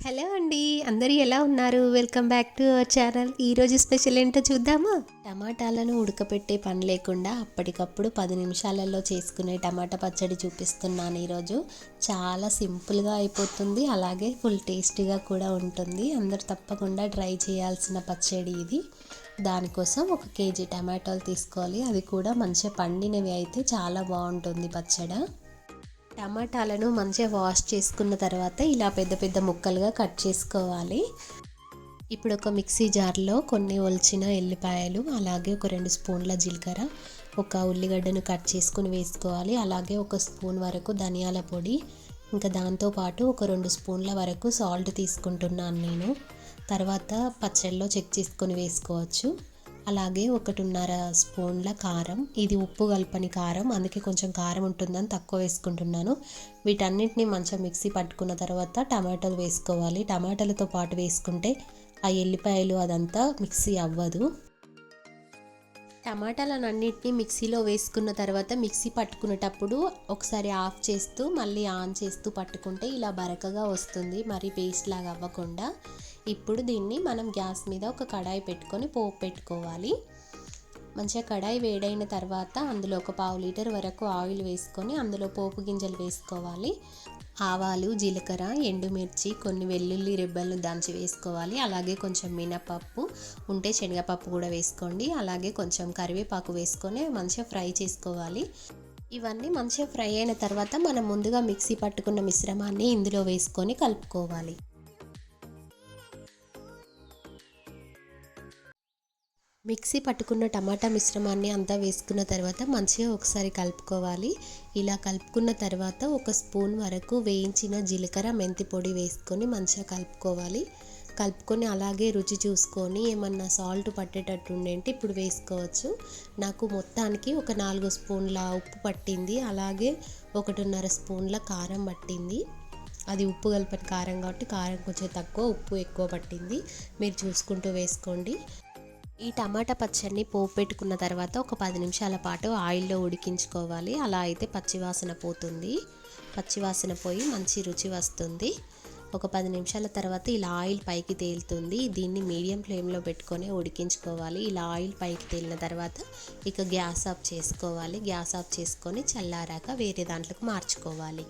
Hello అండి అందరూ ఎలా ఉన్నారు? Welcome back to our channel. ఈరోజు స్పెషల్ ఏంటో చూద్దామా? టమాటాలను ఉడకపెట్టే పని లేకుండా అప్పటికప్పుడు పది నిమిషాలలో చేసుకునే టమాటా పచ్చడి చూపిస్తున్నాను ఈరోజు. చాలా సింపుల్గా అయిపోతుంది అలాగే ఫుల్ టేస్టీగా కూడా ఉంటుంది. అందరు తప్పకుండా ట్రై చేయాల్సిన పచ్చడి ఇది. దానికోసం ఒక కేజీ టమాటాలు తీసుకోవాలి. అది కూడా మంచిగా పండినవి అయితే చాలా బాగుంటుంది పచ్చడి. టమాటాలను మంచిగా వాష్ చేసుకున్న తర్వాత ఇలా పెద్ద పెద్ద ముక్కలుగా కట్ చేసుకోవాలి. ఇప్పుడు ఒక మిక్సీ జార్లో కొన్ని ఒలిచిన ఎల్లిపాయలు అలాగే ఒక రెండు స్పూన్ల జీలకర్ర ఒక ఉల్లిగడ్డను కట్ చేసుకుని వేసుకోవాలి. అలాగే ఒక స్పూన్ వరకు ధనియాల పొడి ఇంకా దాంతోపాటు ఒక రెండు స్పూన్ల వరకు సాల్ట్ తీసుకుంటున్నాను నేను. తర్వాత పచ్చళ్ళలో చెక్ చేసుకొని వేసుకోవచ్చు. అలాగే ఒకటిన్నర స్పూన్ల కారం. ఇది ఉప్పు కలపని కారం. అందుకే కొంచెం కారం ఉంటుందని తక్కువ వేసుకుంటున్నాను. వీటన్నిటిని మంచిగా మిక్సీ పట్టుకున్న తర్వాత టమాటాలు వేసుకోవాలి. టమాటాలతో పాటు వేసుకుంటే ఆ ఎల్లిపాయలు అదంతా మిక్సీ అవ్వదు. టమాటాలను అన్నిటిని మిక్సీలో వేసుకున్న తర్వాత మిక్సీ పట్టుకునేటప్పుడు ఒకసారి ఆఫ్ చేస్తూ మళ్ళీ ఆన్ చేస్తూ పట్టుకుంటే ఇలా బరకగా వస్తుంది. మరి పేస్ట్ లాగా అవ్వకుండా ఇప్పుడు దీన్ని మనం గ్యాస్ మీద ఒక కడాయి పెట్టుకొని పోపు పెట్టుకోవాలి. మంచిగా కడాయి వేడైన తర్వాత అందులో ఒక పావు లీటర్ వరకు ఆయిల్ వేసుకొని అందులో పోపు గింజలు వేసుకోవాలి. ఆవాలు జీలకర్ర ఎండుమిర్చి కొన్ని వెల్లుల్లి రెబ్బలు దంచి వేసుకోవాలి. అలాగే కొంచెం మినపప్పు ఉంటే శనగపప్పు కూడా వేసుకోండి. అలాగే కొంచెం కరివేపాకు వేసుకొని మంచిగా ఫ్రై చేసుకోవాలి. ఇవన్నీ మంచిగా ఫ్రై అయిన తర్వాత మనం ముందుగా మిక్సీ పట్టుకున్న మిశ్రమాన్ని ఇందులో వేసుకొని కలుపుకోవాలి. మిక్సీ పట్టుకున్న టమాటా మిశ్రమాన్ని అంతా వేసుకున్న తర్వాత మంచిగా ఒకసారి కలుపుకోవాలి. ఇలా కలుపుకున్న తర్వాత ఒక స్పూన్ వరకు వేయించిన జీలకర్ర మెంతి పొడి వేసుకొని మంచిగా కలుపుకోవాలి. కలుపుకొని అలాగే రుచి చూసుకొని ఏమన్నా సాల్ట్ పట్టేటట్టు ఉండేంటి ఇప్పుడు వేసుకోవచ్చు. నాకు మొత్తానికి ఒక నాలుగు స్పూన్ల ఉప్పు పట్టింది. అలాగే ఒకటిన్నర స్పూన్ల కారం పట్టింది. అది ఉప్పు కలిపిన కారం కాబట్టి కారం కొంచెం తక్కువ ఉప్పు ఎక్కువ పట్టింది. మీరు చూసుకుంటూ వేసుకోండి. ఈ టమాటా పచ్చడిని పోపు పెట్టుకున్న తర్వాత ఒక పది నిమిషాల పాటు ఆయిల్లో ఉడికించుకోవాలి. అలా అయితే పచ్చివాసన పోతుంది. పచ్చివాసన పోయి మంచి రుచి వస్తుంది. ఒక పది నిమిషాల తర్వాత ఇలా ఆయిల్ పైకి తేలుతుంది. దీన్ని మీడియం ఫ్లేమ్లో పెట్టుకొని ఉడికించుకోవాలి. ఇలా ఆయిల్ పైకి తేలిన తర్వాత ఇక గ్యాస్ ఆఫ్ చేసుకోవాలి. గ్యాస్ ఆఫ్ చేసుకొని చల్లారాక వేరే దాంట్లోకి మార్చుకోవాలి.